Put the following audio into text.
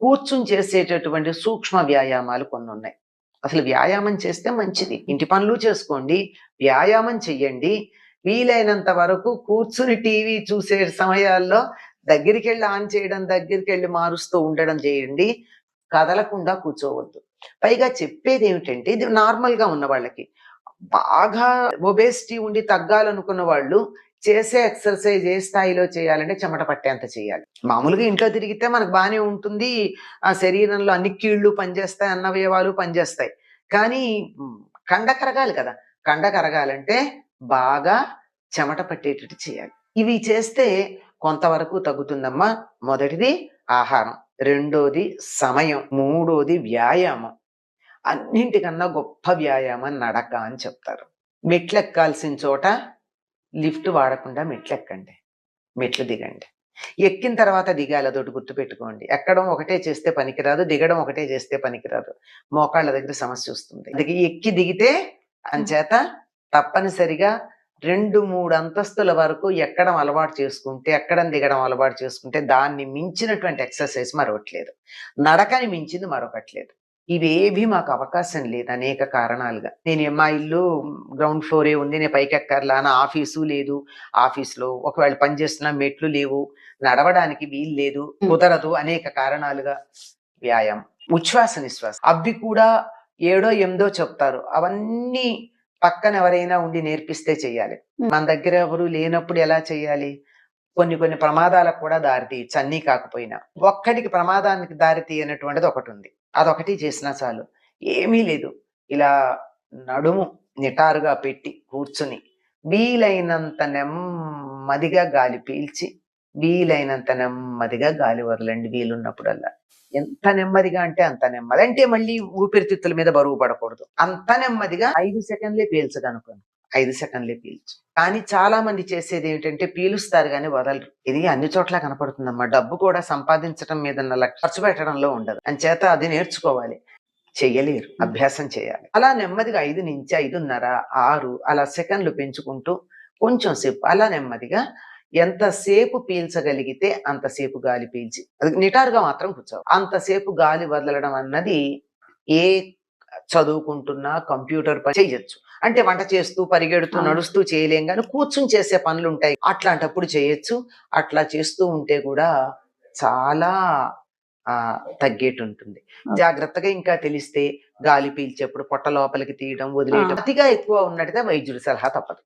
కూర్చుని చేసేటటువంటి సూక్ష్మ వ్యాయామాలు కొన్ని ఉన్నాయి అసలు వ్యాయామం చేస్తే మంచిది. ఇంటి పనులు చేసుకోండి వ్యాయామం చెయ్యండి. వీలైనంత వరకు కూర్చుని టీవీ చూసే సమయాల్లో దగ్గరికి వెళ్ళి ఆన్ చేయడం దగ్గరికి వెళ్ళి మారుస్తూ ఉండడం చేయండి. కదలకుండా కూర్చోవద్దు. పైగా చెప్పేది ఏమిటంటే ఇది నార్మల్గా ఉన్న వాళ్ళకి బాగా ఒబేసిటీ ఉండి తగ్గాలనుకున్న వాళ్ళు చేసే ఎక్సర్సైజ్ ఏ స్థాయిలో చేయాలంటే చెమట పట్టేంత చేయాలి. మామూలుగా ఇంట్లో తిరిగితే మనకు బాగానే ఉంటుంది. ఆ శరీరంలో అన్ని కీళ్ళు పనిచేస్తాయి అన్నవయవాలు పనిచేస్తాయి. కానీ కండ కరగాలి కదా. కండ కరగాలంటే బాగా చెమట పట్టేటట్టు చేయాలి. ఇవి చేస్తే కొంతవరకు తగ్గుతుందమ్మా. మొదటిది ఆహారం రెండోది సమయం మూడోది వ్యాయామం. అన్నింటికన్నా గొప్ప వ్యాయామం నడక అని చెప్తారు. మెట్లెక్కాల్సిన చోట లిఫ్ట్ వాడకుండా మెట్లు ఎక్కండి మెట్లు దిగండి. ఎక్కిన తర్వాత దిగాలి అదొకటి గుర్తుపెట్టుకోండి ఎక్కడం ఒకటే చేస్తే పనికిరాదు దిగడం ఒకటే చేస్తే పనికిరాదు. మోకాళ్ళ దగ్గర సమస్య వస్తుంది. అందుకే ఎక్కి దిగితే అంచేత తప్పనిసరిగా రెండు మూడు అంతస్తుల వరకు ఎక్కడం అలవాటు చేసుకుంటే ఎక్కడం దిగడం అలవాటు చేసుకుంటే దాన్ని మించినటువంటి ఎక్సర్సైజ్ మరొకట్లేదు. నడకని మించింది మరొకట్లేదు. ఇవేవి మాకు అవకాశం లేదు అనేక కారణాలుగా. నేను మా ఇల్లు గ్రౌండ్ ఫ్లోరే ఉంది నేను పైకి ఎక్కర్లా నా ఆఫీసు లేదు. ఆఫీస్లో ఒకవేళ పనిచేస్తున్న మెట్లు లేవు నడవడానికి వీలు లేదు కుదరదు అనేక కారణాలుగా వ్యాయామం. ఉచ్ఛ్వాస నిశ్వాస. అవి కూడా ఏడో ఎనిమిదో చెప్తారు. అవన్నీ పక్కన ఎవరైనా ఉండి నేర్పిస్తే చెయ్యాలి. Hmm. మన దగ్గర ఎవరు లేనప్పుడు ఎలా చేయాలి కొన్ని కొన్ని ప్రమాదాలకు కూడా దారి తీయచ్చు. అన్నీ కాకపోయినా. ఒక్కడికి ప్రమాదానికి దారి తీయనటువంటిది ఒకటి ఉంది. అదొకటి చేసినా చాలు. ఏమీ లేదు. ఇలా నడుము నిటారుగా పెట్టి కూర్చుని వీలైనంత నెమ్మదిగా గాలి పీల్చి వీలైనంత నెమ్మదిగా గాలి వదలండి వీలున్నప్పుడల్లా. ఎంత నెమ్మదిగా అంటే అంత నెమ్మది. అంటే మళ్ళీ ఊపిరితిత్తుల మీద బరువు పడకూడదు. అంత నెమ్మదిగా ఐదు సెకండ్లే పీల్చగనుకోండి. ఐదు సెకండ్లే పీల్చు. కానీ చాలా మంది చేసేది ఏంటంటే పీలుస్తారు కానీ వదలరు. ఇది అన్ని చోట్ల కనపడుతుందమ్మా. డబ్బు కూడా సంపాదించడం మీద ఖర్చు పెట్టడంలో ఉండదు. అంచేత అది నేర్చుకోవాలి. చెయ్యలేరు. అభ్యాసం చేయాలి. అలా నెమ్మదిగా ఐదు నుంచి ఐదున్నర ఆరు అలా సెకండ్లు పెంచుకుంటూ కొంచెం సేపు అలా నెమ్మదిగా ఎంతసేపు పీల్చగలిగితే అంతసేపు గాలి పీల్చి అది నిటారుగా మాత్రం కూర్చో అంతసేపు గాలి వదలడం అన్నది ఏ చదువుకుంటున్నా కంప్యూటర్ పని చేయొచ్చు అంటే వంట చేస్తూ పరిగెడుతూ. నడుస్తూ చేయలేం కానీ కూర్చుని చేసే పనులు ఉంటాయి అట్లాంటప్పుడు చేయొచ్చు. అట్లా చేస్తూ ఉంటే కూడా చాలా ఆ తగ్గేటు ఉంటుంది. జాగ్రత్తగా ఇంకా తెలిస్తే గాలి పీల్చేప్పుడు పొట్ట లోపలికి తీయడం వదిలేయడం అతిగా ఎక్కువ ఉన్నట్టుగా వైద్యుడి సలహా తప్పదు.